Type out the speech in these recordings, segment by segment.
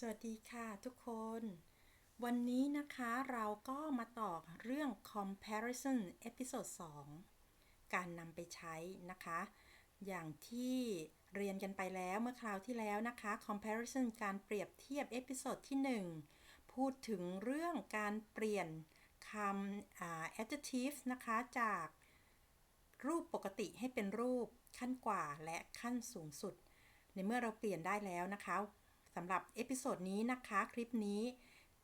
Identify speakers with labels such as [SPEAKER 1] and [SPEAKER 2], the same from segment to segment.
[SPEAKER 1] สวัสดีค่ะทุกคน วันนี้นะคะเราก็มาต่อเรื่อง comparison เอพิโซด2การนำไปใช้นะคะ อย่างที่เรียนกันไปแล้วเมื่อคราวที่แล้วนะคะ comparison การเปรียบเทียบเอพิโซดที่ 1 พูดถึงเรื่องการเปลี่ยนคำ adjective นะคะจากรูปปกติให้เป็นรูปขั้นกว่าและขั้นสูงสุด ในเมื่อเราเปลี่ยนได้แล้วนะคะ สำหรับเอพิโซดนี้นะคะคลิปนี้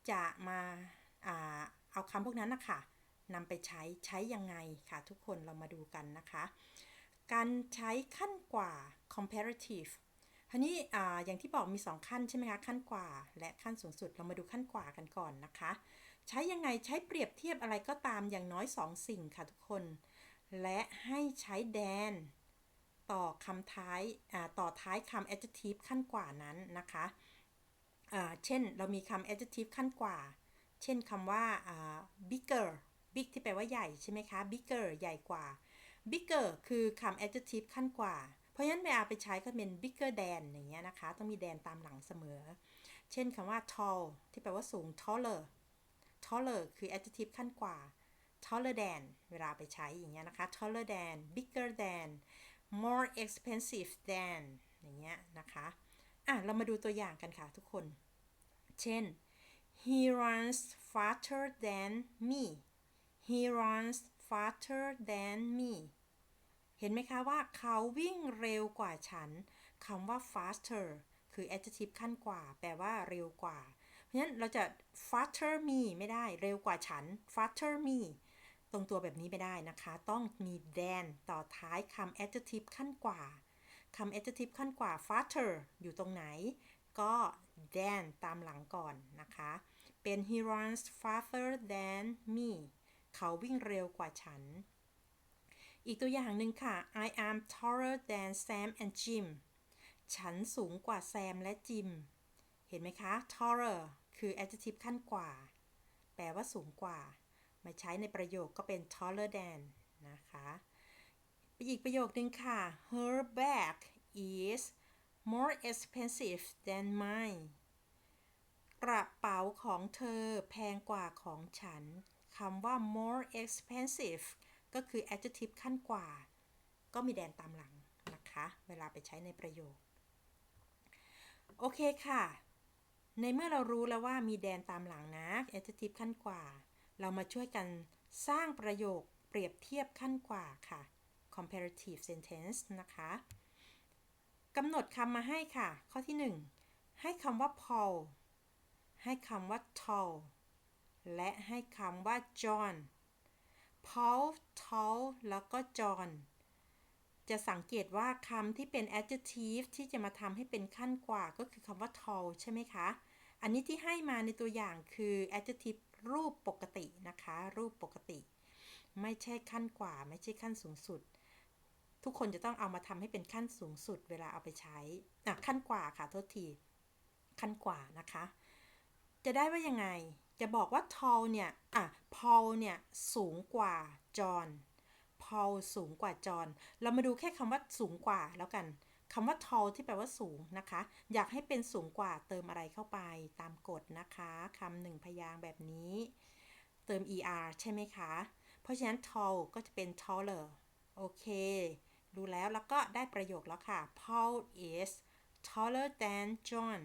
[SPEAKER 1] จะมาาเอาคำพวกนั้นนะคะนำไปใช้ใช้ยังไงค่ะ ทุกคนเรามาดูกันนะคะ การใช้ขั้นกว่า comparative ทีนี้ออย่างที่บอกมี 2 ขั้นใช่ไหมคะ ขั้นกว่า และขั้นสูงสุดเรามาดูขั้นกว่ากันก่อนนะคะ ใช้ยังไงใช้เปรียบเทียบอะไรก็ตามอย่างน้อย 2 สิ่งค่ะทุกคน และให้ใช้แดน ต่อคำท้ายต่อท้ายคำ adjective ขั้นกว่านั้นนะคะเช่นเรามีคำ adjective ขั้นกว่า เช่นคำว่า bigger big ที่แปลว่าใหญ่ใช่ไหมคะ bigger ใหญ่กว่า bigger คือคำ adjective ขั้นกว่า เพราะฉะนั้นเวลาไปใช้ก็เป็น bigger than อย่างเงี้ยนะคะ ต้องมีแดนตามหลังเสมอ เช่นคำว่า tall ที่แปลว่าสูง taller taller คือ adjective ขั้นกว่า taller than เวลาไปใช้อย่างเงี้ยนะคะ taller than bigger than more expensive than อย่างเงี้ยนะคะอะเรามาดูตัวอย่างกันค่ะทุกคน เช่น he runs faster than me he runs faster than me เห็นไหมคะว่าเขาวิ่งเร็วกว่าฉันคำว่า faster คือ adjective ขั้นกว่า แปลว่าเร็วกว่า เพราะฉะนั้นเราจะ faster me ไม่ได้ เร็วกว่าฉัน faster me ตรงตัวแบบนี้ไม่ได้นะคะ ต้องมี than ต่อท้ายคำ adjective ขั้นกว่าคำ adjective ขั้นกว่า faster อยู่ตรงไหน ก็ than ตามหลังก่อนนะคะ เป็น he runs faster than me เขาวิ่งเร็วกว่าฉัน อีกตัวอย่างหนึ่งค่ะ I am taller than Sam and Jim ฉันสูงกว่าแซมและจิม เห็นไหมคะ taller คือ adjective ขั้นกว่า แปลว่าสูงกว่า มาใช้ในประโยคก็เป็น taller than นะคะอีกประโยคนึงค่ะ her bag is more expensive than mine กระเป๋าของเธอแพงกว่าของฉันคำว่า more expensive ก็คือ adjective ขั้นกว่า ก็มีแดนตามหลังนะคะ เวลาไปใช้ในประโยค โอเคค่ะ ในเมื่อเรารู้แล้วว่ามีแดนตามหลังนะ adjective ขั้นกว่า เรามาช่วยกันสร้างประโยคเปรียบเทียบขั้นกว่าค่ะ comparative sentence นะคะกำหนดคำมาให้ค่ะ ข้อที่ 1 ให้คำว่า Paul ให้คำว่า tall และให้คำว่า John Paul tall แล้วก็ John จะสังเกตว่าคำที่เป็น adjective ที่จะมาทำให้เป็นขั้นกว่าก็คือคำว่า tall ใช่ไหมคะ อันนี้ที่ให้มาในตัวอย่างคือ adjective รูปปกตินะคะ รูปปกติ ไม่ใช่ขั้นกว่า ไม่ใช่ขั้นสูงสุด ทุกคนจะต้องเอามาทำให้เป็นขั้นสูงสุด เวลาเอาไปใช้อ่าขั้นกว่าค่ะโทษทีขั้นกว่านะคะ จะได้ว่ายังไง จะบอกว่า tall เนี่ยอะ Paul เนี่ยสูงกว่าจอห์น Paul สูงกว่าจอห์นเรามาดูแค่คำว่าสูงกว่าแล้วกัน คำว่า tall ที่แปลว่าสูงนะคะ อยากให้เป็นสูงกว่าเติมอะไรเข้าไปตามกฎนะคะคำหนึ่งพยางแบบนี้ เติม er ใช่ไหมคะ เพราะฉะนั้น tall ก็จะเป็น taller โอเครู้แล้วแล้วก็ได้ประโยคแล้วค่ะ Paul is taller than John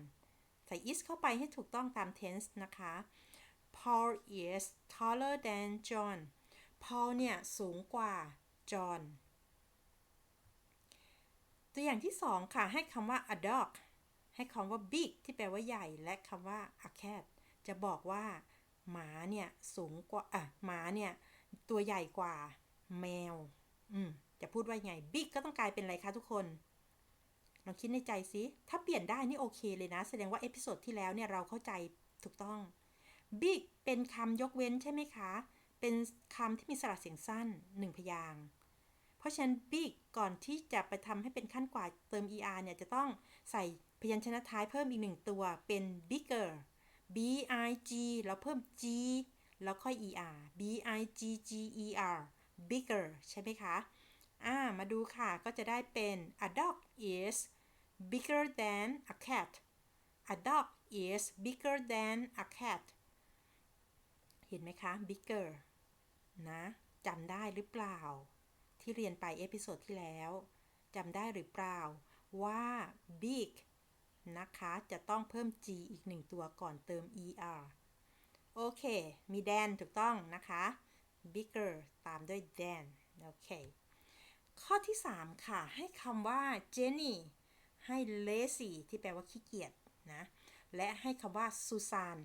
[SPEAKER 1] ใส่ is เข้าไปให้ถูกต้องตาม tense นะคะ Paul is taller than John Paul เนี่ย สูงกว่า John ตัวอย่างที่ 2 ค่ะ ให้คำว่า a dog ให้คำว่า big ที่แปลว่าใหญ่ และคำว่า a cat จะบอกว่า หมาเนี่ยสูงกว่าอะหมาเนี่ย ตัวใหญ่กว่าแมว อืม จะพูดว่าไง big ก็ต้องกลายเป็นอะไรคะทุกคนลองคิดในใจสิถ้าเปลี่ยนได้นี่โอเคเลยนะ แสดงว่าเอพิโซดที่แล้วเนี่ยเราเข้าใจถูกต้อง big เป็นคำยกเว้นใช่ไหมคะ เป็นคำที่มีสระเสียงสั้นหนึ่งพยางค์ ราะฉะนั้น big ก่อนที่จะไปทำให้เป็นขั้นกว่าเติม er เนี่ยจะต้องใส่พยัญชนะท้ายเพิ่มอีกหนึ่งตัวเป็น bigger b i g แล้วเพิ่ม g แล้วค่อย er b i g g e r bigger ใช่ไหมคะ อ่า มาดูค่ะ ก็จะได้เป็น a dog is bigger than a cat a dog is bigger than a cat เห็นไหมคะ bigger นะจำได้หรือเปล่า ที่เรียนไปเอพิโซดที่แล้วจำได้หรือเปล่าว่า big นะคะ จะต้องเพิ่ม g อีกหนึ่งตัวก่อนเติม er โอเค มี than ถูกต้องนะคะ bigger ตามด้วย than โอเค ข้อที่ 3 ค่ะ ให้คำว่า Jenny ให้ lazy ที่แปลว่าขี้เกียจนะ และให้คำว่า Susan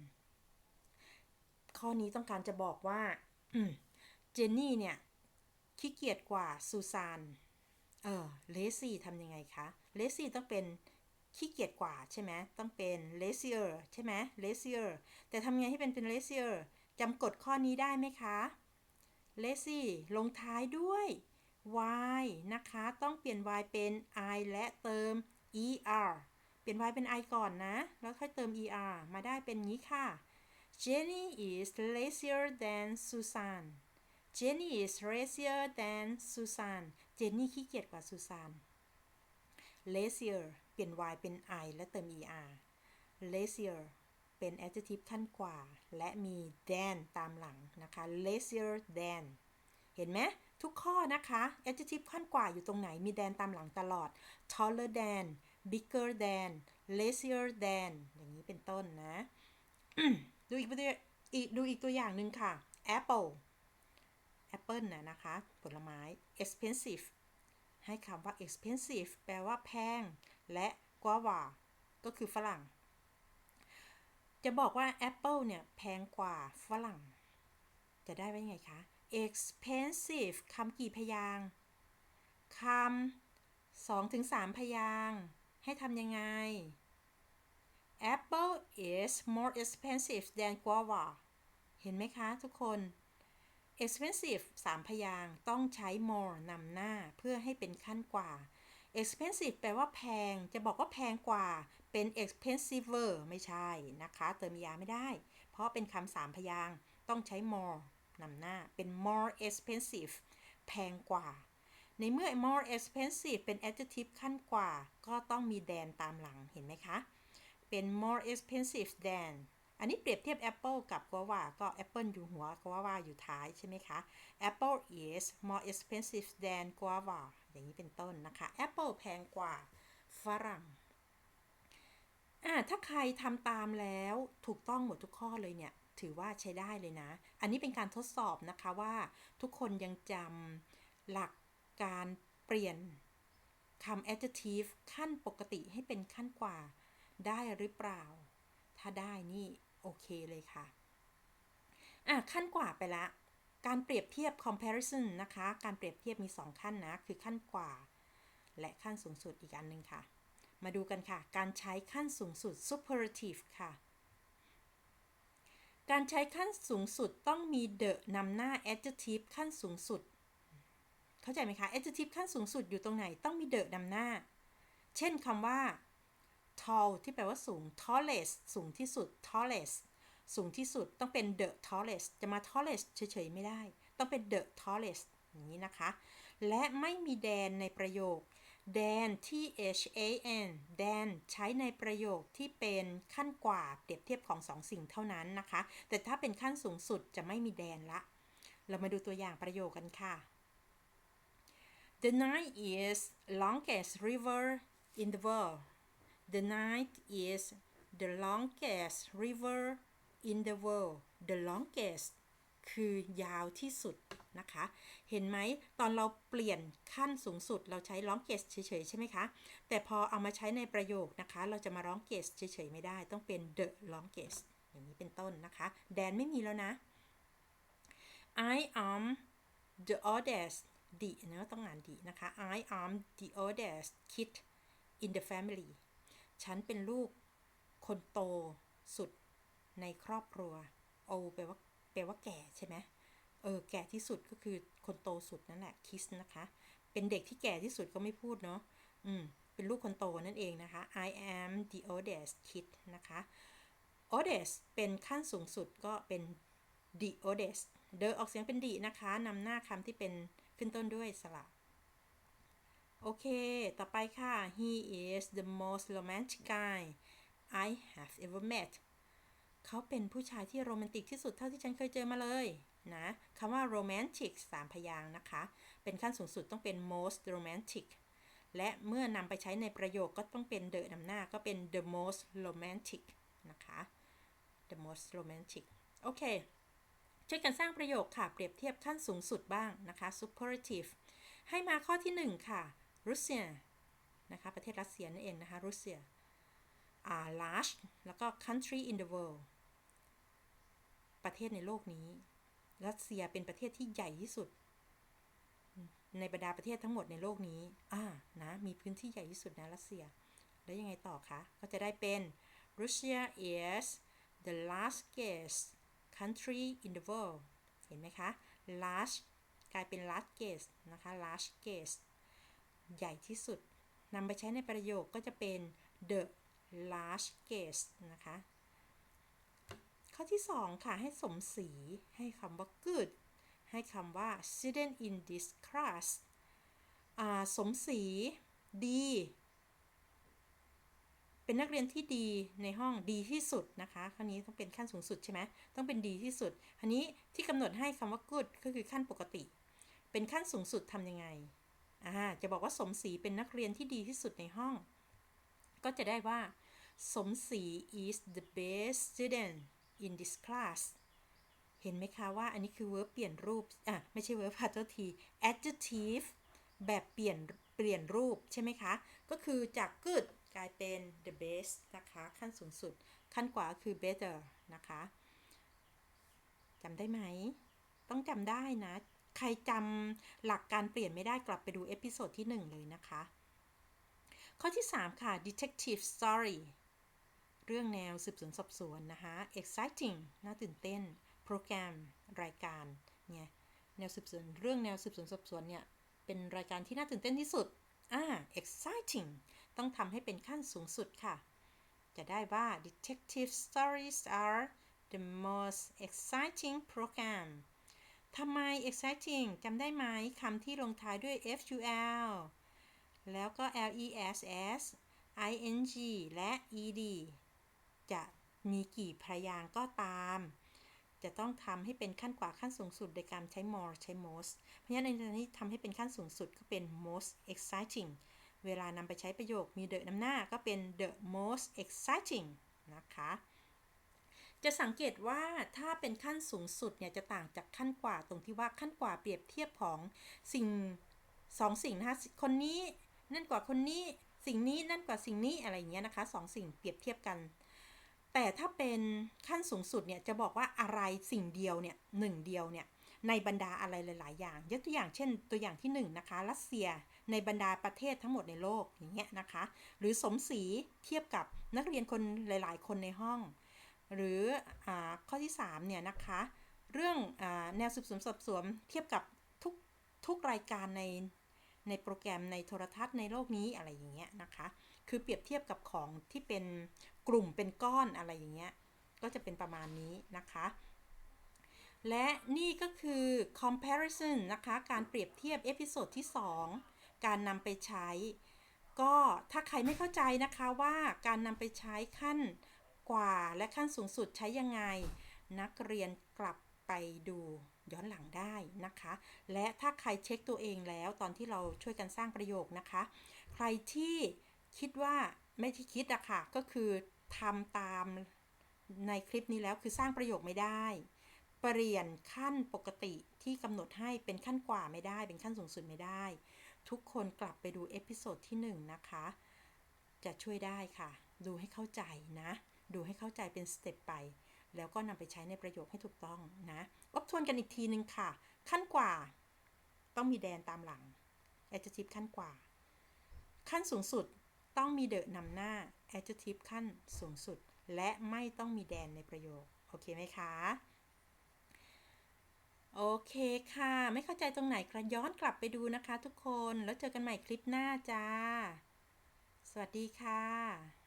[SPEAKER 1] ข้อนี้ต้องการจะบอกว่า เจนนี่เนี่ย ขี้เกียจกว่าซูซานเออเลซี่ทำยังไงคะเลซี่ต้องเป็นขี้เกียจกว่าใช่ไหมต้องเป็น lazier ใช่ไหม lazier แต่ทำยังไงให้เป็นเป็น lazier จำกฎข้อนี้ได้ไหมคะ lazy ลงท้ายด้วย y นะคะ ต้องเปลี่ยน y เป็น i และเติม er เปลี่ยน y เป็น i ก่อนนะ แล้วค่อยเติม er มาได้เป็นงี้ค่ะ Jenny is lazier than Susan Jenny is lazier than Susan เจนนี่ขี้เกียจกว่าซูซาน lazier เปลี่ยน y เป็น i และเติม er lazier เป็น adjective ขั้นกว่า และมี than ตามหลังนะคะ lazier than เห็นไหมทุกข้อนะคะ adjective ขั้นกว่าอยู่ตรงไหนมี than ตามหลังตลอด taller than bigger than lazier than อย่างนี้เป็นต้นนะ ดูอีกตัวอีกดูอีกตัวอย่างหนึ่งค่ะ apple apple นะนะคะ ผลไม้ expensive ให้คำว่า expensive แปลว่าแพง และ guava ก็คือฝรั่ง จะบอกว่า apple เนี่ยแพงกว่าฝรั่ง จะได้ไว้ยังไงคะ expensive คำกี่พยางค์คำสองถึงสามพยางค์ให้ทำยังไง Apple is more expensive than guava เห็นไหมคะทุกคน expensive สามพยางต้องใช้ more นำหน้าเพื่อให้เป็นขั้นกว่า expensive แปลว่าแพง จะบอกว่าแพงกว่า เป็น expensiver ไม่ใช่นะคะ เติมยาไม่ได้ เพราะเป็นคำสามพยางต้องใช้ more นำหน้า เป็น more expensive แพงกว่า ในเมื่อ more expensive เป็น adjective ขั้นกว่า ก็ต้องมี than ตามหลัง เห็นไหมคะ เป็น more expensive than อันนี้เปรียบเทียบ Apple กับ guava ก็ Apple อยู่หัว guava อยู่ท้ายใช่ไหมคะ Apple is more expensive than guava อย่างนี้เป็นต้นนะคะ Apple แพงกว่าฝรั่งอ่าถ้าใครทำตามแล้วถูกต้องหมดทุกข้อเลยเนี่ยถือว่าใช้ได้เลยนะ อันนี้เป็นการทดสอบนะคะว่าทุกคนยังจำหลักการเปลี่ยนคำ adjective ขั้นปกติให้เป็นขั้นกว่าได้หรือเปล่า ถ้าได้นี่ โอเคเลยค่ะ อะขั้นกว่าไปละ การเปรียบเทียบ comparison นะคะ การเปรียบเทียบมี 2 ขั้นนะ คือขั้นกว่า และขั้นสูงสุดอีกอันหนึ่งค่ะ มาดูกันค่ะ การใช้ขั้นสูงสุด superlative ค่ะ การใช้ขั้นสูงสุดต้องมี the นำหน้า adjective ขั้นสูงสุด เข้าใจไหมคะ adjective ขั้นสูงสุดอยู่ตรงไหน ต้องมี the นำหน้า เช่นคำว่า tall ที่แปลว่าสูง tallest สูงที่สุด tallest สูงที่สุดต้องเป็น the tallest จะมา tallest เฉยๆไม่ได้ ต้องเป็น the tallest อย่างนี้นะคะ และไม่มี than ในประโยค than t h a n than ใช้ในประโยคที่เป็นขั้นกว่าเปรียบเทียบของสองสิ่งเท่านั้นนะคะ แต่ถ้าเป็นขั้นสูงสุดจะไม่มี than ละ เรามาดูตัวอย่างประโยคกันค่ะ The Nile is longest river in the world The Nile is the longest river in the world the longest คือยาวที่สุดนะคะ เห็นไหมตอนเราเปลี่ยนขั้นสูงสุดเราใช้ longest เฉยๆใช่ไหมคะ แต่พอเอามาใช้ในประโยคนะคะ เราจะมา longest เฉยๆไม่ได้ ต้องเป็น the longest อย่างนี้เป็นต้นนะคะ แดนไม่มีแล้วนะ I am the oldest ดีนะต้องอ่านดีนะคะ I am the oldest kid in the family ฉันเป็นลูกคนโตสุดในครอบครัว โอแปลว่าแปลว่าแก่ใช่ไหมเออแก่ที่สุดก็คือคนโตสุดนั่นแหละคิสนะคะ เป็นเด็กที่แก่ที่สุดก็ไม่พูดเนาะอืมเป็นลูกคนโตนั่นเองนะคะ I am the oldest kid นะคะ oldest เป็นขั้นสูงสุดก็เป็น the oldest เดอออกเสียงเป็นดีนะคะนำหน้าคำที่เป็นขึ้นต้นด้วยสระ โอเค ต่อไปค่ะ he is the most romantic guy I have ever met เขาเป็นผู้ชายที่โรแมนติกที่สุดเท่าที่ฉันเคยเจอมาเลยนะคำว่า romantic สามพยางนะคะ เป็นขั้นสูงสุดต้องเป็น most romantic และเมื่อนำไปใช้ในประโยคก็ต้องเป็น the นำหน้าก็เป็น the most romantic นะคะ the most romantic โอเค ช่วยกันสร้างประโยคค่ะ เปรียบเทียบขั้นสูงสุดบ้างนะคะ superlative ให้มาข้อที่ 1 ค่ะ Russia นะคะประเทศรัสเซียนั่นเองนะคะ Russia อ่า large แล้วก็ country in the world ประเทศในโลกนี้ รัสเซียเป็นประเทศที่ใหญ่ที่สุด ในบรรดาประเทศทั้งหมดในโลกนี้ อ่า นะ มีพื้นที่ใหญ่ที่สุดนะรัสเซีย แล้วยังไงต่อคะ ก็จะได้เป็น Russia is the largest country in the world เห็นไหมคะ large กลายเป็น largest นะคะ largest ใหญ่ที่สุดนำไปใช้ในประโยคก็จะเป็น the largest นะคะ ข้อที่ 2 ค่ะ ให้สมสีให้คำว่า good ให้คำว่า student in this class สมสีดี เป็นนักเรียนที่ดีในห้องดีที่สุดนะคะคราวนี้ต้องเป็นขั้นสูงสุดใช่ไหมต้องเป็นดีที่สุดคราวนี้ที่กำหนดให้คำว่า good ก็คือขั้นปกติ เป็นขั้นสูงสุดทำยังไง อ่าจะบอกว่าสมศรีเป็นนักเรียนที่ดีที่สุดในห้อง ก็จะได้ว่า สมศรี is the best student in this class เห็นไหมคะว่าอันนี้คือ verb เปลี่ยนรูป อะ ไม่ใช่ verb พาโทที adjective แบบเปลี่ยนเปลี่ยนรูปใช่ไหมคะ ก็คือจาก good กลายเป็น the best นะคะ ขั้นสูงสุด ขั้นกว่าคือ better นะคะจำได้ไหม ต้องจำได้นะ ใครจำหลักการเปลี่ยนไม่ได้กลับไปดูเอพิโซดที่ 1 เลยนะคะ ข้อที่ 3 ค่ะ detective story เรื่องแนวสืบสวนสอบสวนนะคะ exciting น่าตื่นเต้น โปรแกรม รายการ เนี่ย แนวสืบสวน เรื่องแนวสืบสวนสอบสวนเนี่ย เป็นรายการที่น่าตื่นเต้นที่สุด อ่า exciting ต้องทำให้เป็นขั้นสูงสุดค่ะ จะได้ว่า detective stories are the most exciting program ทำไม exciting จำได้ไหมคำที่ลงท้ายด้วย ful แล้วก็ less ing และ ed จะมีกี่พยางก็ตาม จะต้องทำให้เป็นขั้นกว่าขั้นสูงสุดโดยการใช้ more ใช้ most เพราะฉะนั้นในนี้ทำให้เป็นขั้นสูงสุดก็เป็น most exciting เวลานำไปใช้ประโยคมี the นำหน้าก็เป็น the most exciting นะคะ จะสังเกตว่าถ้าเป็นขั้นสูงสุดเนี่ยจะต่างจากขั้นกว่าตรงที่ว่าขั้นกว่าเปรียบเทียบของสิ่งสองสิ่งนะคะคนนี้นั่นกว่าคนนี้สิ่งนี้นั่นกว่าสิ่งนี้อะไรเงี้ยนะคะสองสิ่งเปรียบเทียบกัน แต่ถ้าเป็นขั้นสูงสุดเนี่ยจะบอกว่าอะไรสิ่งเดียวเนี่ยหนึ่งเดียวเนี่ยในบรรดาอะไรหลาย ๆ อย่าง ยกตัวอย่างเช่นตัวอย่างที่1นนะคะ รัสเซียในบรรดาประเทศทั้งหมดในโลกอย่างเงี้ยนะคะ หรือสมศรีเทียบกับนักเรียนคนหลาย ๆ คนในห้อง หรืออข้อที่3เนี่ยนะคะ เรื่องอแนวสืบสวนสอบสวนเทียบกับทุกทุกรายการในในโปรแกรมในโทรทัศน์ในโลกนี้อะไรอย่างเงี้ยนะคะ คือเปรียบเทียบกับของที่เป็นกลุ่มเป็นก้อนอะไรอย่างเงี้ย ก็จะเป็นประมาณนี้นะคะ และนี่ก็คือ comparison นะคะ การเปรียบเทียบเอพิโซดที่ 2 การนำไปใช้ ก็ถ้าใครไม่เข้าใจนะคะว่าการนำไปใช้ขั้น กว่าและขั้นสูงสุดใช้ยังไง นักเรียนกลับไปดูย้อนหลังได้นะคะ และถ้าใครเช็คตัวเองแล้วตอนที่เราช่วยกันสร้างประโยคนะคะ ใครที่คิดว่าไม่ที่คิดอะค่ะ ก็คือทำตามในคลิปนี้แล้วคือสร้างประโยคไม่ได้ เปลี่ยนขั้นปกติที่กำหนดให้เป็นขั้นกว่าไม่ได้ เป็นขั้นสูงสุดไม่ได้ ทุกคนกลับไปดูเอพิโซดที่ 1 นะคะ จะช่วยได้ค่ะ ดูให้เข้าใจนะ ดูให้เข้าใจเป็นสเต็ปไป แล้วก็นำไปใช้ในประโยคให้ถูกต้องนะทบทวนกันอีกทีนึงค่ะ ขั้นกว่า ต้องมีแดนตามหลัง adjective ขั้นกว่า ขั้นสูงสุดต้องมีเดอะนำหน้า adjective ขั้นสูงสุด และไม่ต้องมีแดนในประโยค โอเคไหมคะโอเคค่ะ ไม่เข้าใจตรงไหนกระย้อนกลับไปดูนะคะทุกคน แล้วเจอกันใหม่คลิปหน้าจ้า สวัสดีค่ะ